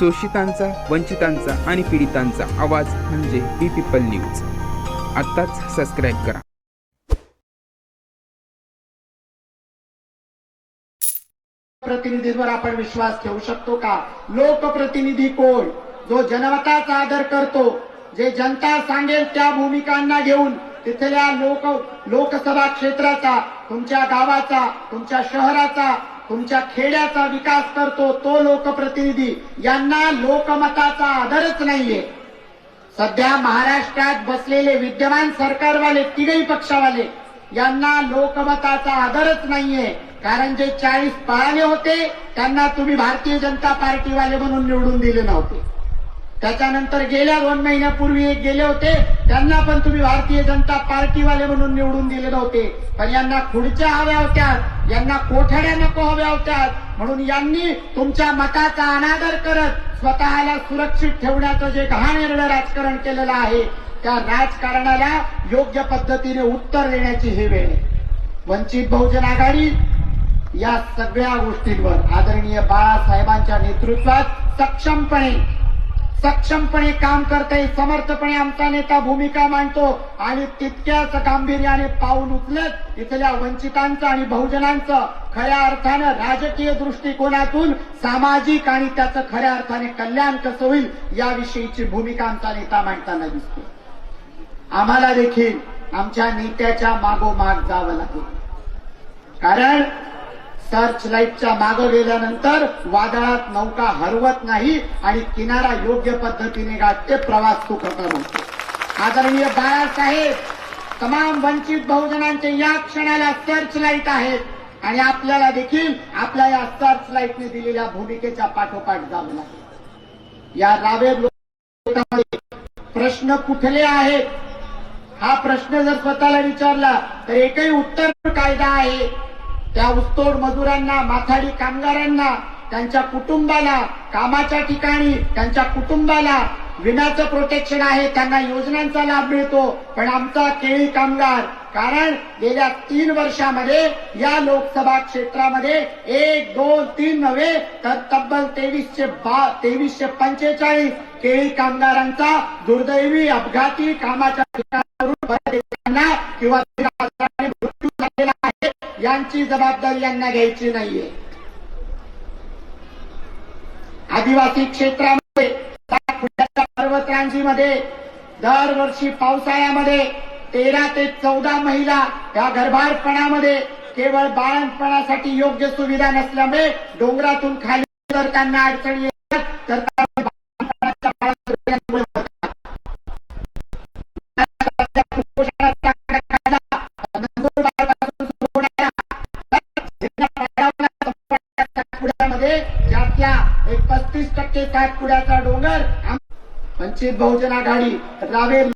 शोषितांचा वंचितांचा आणि पीडितांचा आवाज म्हणजे बी पीपल न्यूज. आत्ताच सबस्क्राईब करा. प्रतिनिधींवर आपण विश्वास ठेवू शकतो का? लोकप्रतिनिधी कोण? जो जनमताचा आदर करतो जे जनता सांगेल त्या भूमिकांना घेऊन तिथल्या लोक लोकसभा क्षेत्राचा तुमच्या गावाचा तुमच्या शहराचा तुमच्या खेड्याचा विकास करतो तो लोकप्रतिनिधी. यांना लोकमताचा आदरच नाहीये. सध्या महाराष्ट्रात बसलेले विद्यमान सरकारवाले तिघही पक्षावाले यांना लोकमताचा आदरच नाहीये. कारण जे चाळीस पळाले होते त्यांना तुम्ही भारतीय जनता पार्टीवाले म्हणून निवडून दिले नव्हते. त्याच्यानंतर गेल्या दोन महिन्यापूर्वी एक गेले होते. त्यांना पण तुम्ही भारतीय जनता पार्टीवाले म्हणून निवडून दिले नव्हते पण यांना खुर्च्या हव्या होत्या. यांना कोठड्या नको हव्या होत्या. म्हणून यांनी तुमच्या मताचा अनादर करत स्वतःला सुरक्षित ठेवण्याचं जे घाणेरडं राजकारण केलेलं आहे त्या राजकारणाला योग्य पद्धतीने उत्तर देण्याची ही वेळ वंचित बहुजन आघाडी या सगळ्या गोष्टींवर आदरणीय बाळासाहेबांच्या नेतृत्वात सक्षमपणे सक्षमपणे काम करते समर्थपणे आमचा नेता भूमिका मांडतो आणि तितक्याच गांभीर्याने पाऊल उचलत इथल्या वंचितांचं आणि बहुजनांचं खऱ्या अर्थानं राजकीय दृष्टिकोनातून सामाजिक आणि त्याचं खऱ्या अर्थाने कल्याण कसं होईल याविषयीची भूमिका आमचा नेता मांडताना दिसते आम्हाला देखील आमच्या नेत्याच्या मागोमाग जावं लागेल. कारण सर्च लाईटच्या मागं गेल्यानंतर वादळात नौका हरवत नाही आणि किनारा योग्य पद्धतीने गाठते प्रवास सुखकर होतो आदरणीय बाळासाहेब तमाम वंचित बहुजनांचे या क्षणाला सर्च लाइट आहेत आणि आपल्याला देखील आपल्या या सर्च लाईटने दिलेल्या भूमिकेच्या पाठोपाठ जावं लागेल. या रावेर लोकांमध्ये प्रश्न कुठले आहेत? हा प्रश्न जर स्वतःला विचारला तर एकही उत्तर कायदा आहे त्या ऊसतोड मजुरांना माथाडी कामगारांना त्यांच्या कुटुंबाला कामाच्या ठिकाणी त्यांच्या कुटुंबाला विम्याचं प्रोटेक्शन आहे त्यांना योजनांचा लाभ मिळतो. पण आमचा केळी कामगार कारण गेल्या तीन वर्षामध्ये या लोकसभा क्षेत्रामध्ये एक दोन तीन नव्हे तर तब्बल तेवीसशे बा तेवीसशे पंचेचाळीस केळी कामगारांचा दुर्दैवी अपघाती कामाच्या ठिकाणी यांची जबाबदारी यांना घ्यायची नाहीये. आदिवासी क्षेत्रामध्ये पर्वतरांजीमध्ये दरवर्षी पावसाळ्यामध्ये तेरा ते चौदा महिला या गर्भारपणामध्ये केवळ बाळणपणासाठी योग्य सुविधा नसल्यामुळे डोंगरातून खाली जर त्यांना अडचणी येतात. तर त्यातल्या एक पस्तीस टक्के सातपुड्याचा डोंगर. वंचित बहुजन आघाडी रावेर